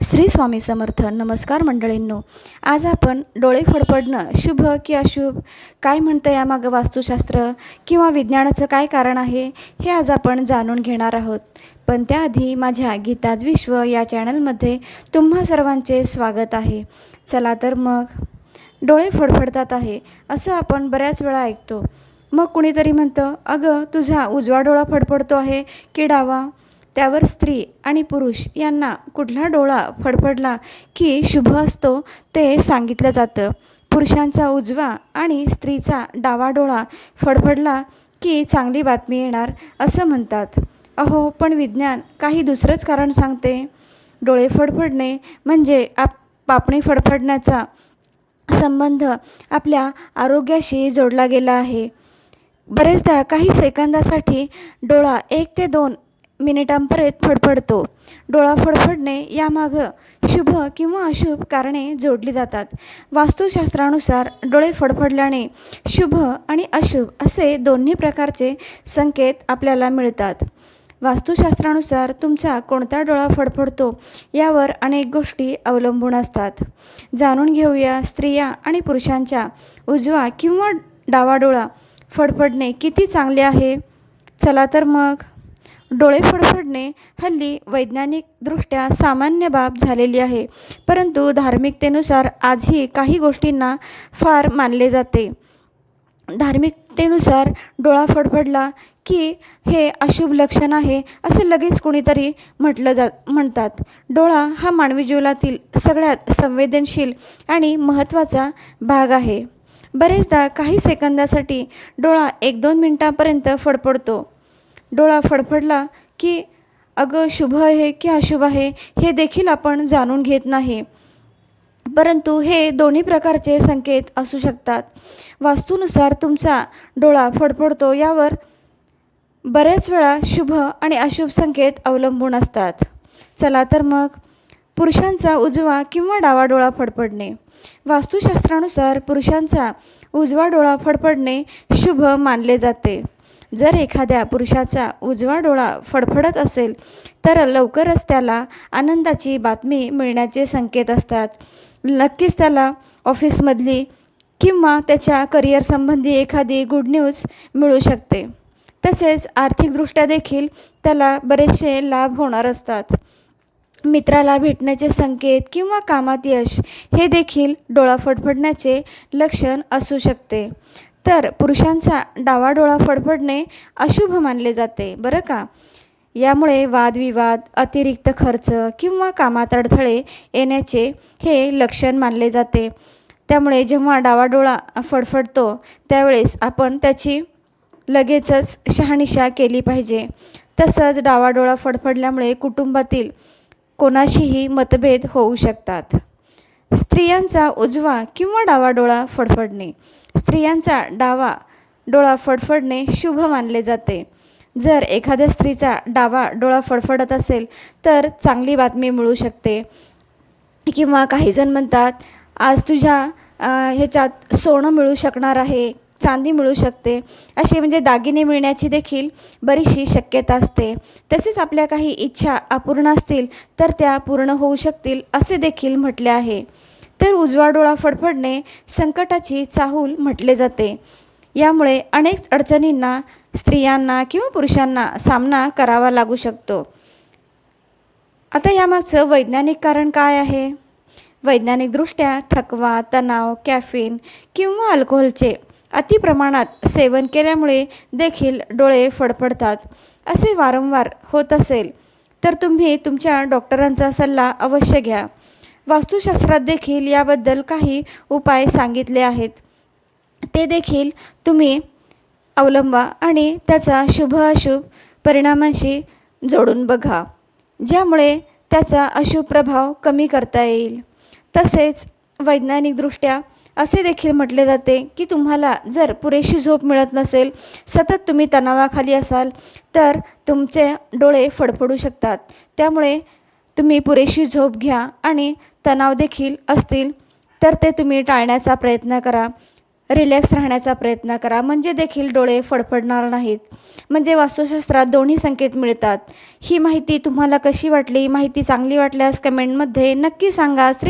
श्री स्वामी समर्थ नमस्कार मंडळींनो. आज आपण डोळे फडफडणं शुभ की अशुभ काय म्हणतं यामागं वास्तुशास्त्र किंवा विज्ञानाचं काय कारण आहे हे आज आपण जाणून घेणार आहोत. पण त्याआधी माझ्या गीताज विश्व या चॅनलमध्ये तुम्हा सर्वांचे स्वागत आहे. चला तर मग डोळे फडफडतात आहे असं आपण बऱ्याच वेळा ऐकतो. मग कुणीतरी म्हणतं अगं तुझा उजवा डोळा फडफडतो आहे की डावा? त्यावर स्त्री आणि पुरुष यांना कुठला डोळा फडफडला की शुभ असतो ते सांगितलं जातं. पुरुषांचा उजवा आणि स्त्रीचा डावा डोळा फडफडला की चांगली बातमी येणार असं म्हणतात. अहो पण विज्ञान काही दुसरंच कारण सांगते. डोळे फडफडणे म्हणजे आप पापणी फडफडण्याचा संबंध आपल्या आरोग्याशी जोडला गेला आहे. बरेचदा काही सेकंदासाठी डोळा एक ते दोन मिनिटांपर्यंत फडफडतो. डोळा फडफडणे यामागं शुभ किंवा अशुभ कारणे जोडली जातात. वास्तुशास्त्रानुसार डोळे फडफडल्याने शुभ आणि अशुभ असे दोन्ही प्रकारचे संकेत आपल्याला मिळतात. वास्तुशास्त्रानुसार तुमचा कोणता डोळा फडफडतो यावर अनेक गोष्टी अवलंबून असतात. जाणून घेऊया स्त्रिया आणि पुरुषांच्या उजवा किंवा डावा डोळा फडफडणे किती चांगले आहे? चला तर मग. डोळे फडफडणे हल्ली वैज्ञानिकदृष्ट्या सामान्य बाब झालेली आहे. परंतु धार्मिकतेनुसार आजही काही गोष्टींना फार मानले जाते. धार्मिकतेनुसार डोळा फडफडला की हे अशुभ लक्षण आहे असं लगेच कुणीतरी म्हटलं जा म्हणतात. डोळा हा मानवी जीवनातील सगळ्यात संवेदनशील आणि महत्त्वाचा भाग आहे. बरेचदा काही सेकंदासाठी डोळा एक दोन मिनटापर्यंत फडफडतो. डोळा फडफडला की अगं शुभ आहे की अशुभ आहे हे देखील आपण जाणून घेत नाही. परंतु हे दोन्ही प्रकारचे संकेत असू शकतात. वास्तूनुसार तुमचा डोळा फडफडतो यावर बऱ्याच वेळा शुभ आणि अशुभ संकेत अवलंबून असतात. चला तर मग पुरुषांचा उजवा किंवा डावा डोळा फडफडणे. वास्तुशास्त्रानुसार पुरुषांचा उजवा डोळा फडफडणे शुभ मानले जाते. जर एखाद्या पुरुषाचा उजवा डोळा फडफडत असेल तर लवकरच त्याला आनंदाची बातमी मिळण्याचे संकेत असतात. नक्कीच त्याला ऑफिसमधली किंवा त्याच्या करिअरसंबंधी एखादी गुड न्यूज मिळू शकते. तसेच आर्थिकदृष्ट्या देखील त्याला बरेचसे लाभ होणार असतात. मित्राला भेटण्याचे संकेत किंवा कामात यश हे देखील डोळा फडफडण्याचे लक्षण असू शकते. तर पुरुषांचा डावा डोळा फडफडणे अशुभ मानले जाते बरं का? यामुळे वादविवाद अतिरिक्त खर्च किंवा कामात अडथळे येण्याचे हे लक्षण मानले जाते. त्यामुळे जेव्हा डावाडोळा फडफडतो त्यावेळेस आपण त्याची लगेचच शहानिशा केली पाहिजे. तसंच डावाडोळा फडफडल्यामुळे कुटुंबातील कोणाशीही मतभेद होऊ शकतात. स्त्रियांचा उजवा किंवा डावा डोळा फडफडणे. स्त्रियांचा डावा डोळा फडफडणे शुभ मानले जाते. जर एखाद्या स्त्रीचा डावा डोळा फडफडत असेल तर चांगली बातमी मिळू शकते. किंवा काहीजण म्हणतात आज तुझ्या ह्याच्यात सोनं मिळू शकणार आहे. चांदी मिळू शकते. असे म्हणजे दागिने मिळण्याची देखील बरीचशी शक्यता असते. तसेच आपल्या काही इच्छा अपूर्ण असतील तर त्या पूर्ण होऊ शकतील असे देखील म्हटले आहे. तर उजवा डोळा फडफडणे संकटाची चाहूल म्हटले जाते. यामुळे अनेक अडचणींना स्त्रियांना किंवा पुरुषांना सामना करावा लागू शकतो. आता यामागचं वैज्ञानिक कारण काय आहे? वैज्ञानिकदृष्ट्या थकवा तणाव कॅफिन किंवा अल्कोहोलचे अतिप्रमाणात सेवन केल्यामुळे देखील डोळे फडफडतात. असे वारंवार होत असेल तर तुम्ही तुमच्या डॉक्टरांचा सल्ला अवश्य घ्या. वास्तुशास्त्रात देखील याबद्दल काही उपाय सांगितले आहेत. ते देखील तुम्ही अवलंबा आणि त्याचा शुभ अशुभ परिणामांशी जोडून बघा ज्यामुळे त्याचा अशुभ प्रभाव कमी करता येईल. तसेच वैज्ञानिकदृष्ट्या असे देखील म्हटले जाते की तुम्हाला जर पुरेशी झोप मिळत नसेल सतत तुम्ही तणावाखाली असाल तर तुमचे डोळे फडफडू शकतात. त्यामुळे तुम्ही पुरेशी झोप घ्या आणि तणाव देखील असतील तर ते तुम्ही टाळण्याचा प्रयत्न करा. रिलॅक्स राहण्याचा प्रयत्न करा. म्हणजे देखील डोळे फडफडणार नाहीत. म्हणजे वास्तुशास्त्रात दोन्ही संकेत मिळतात. ही माहिती तुम्हाला कशी वाटली? माहिती चांगली वाटल्यास कमेंटमध्ये नक्की सांगा. श्री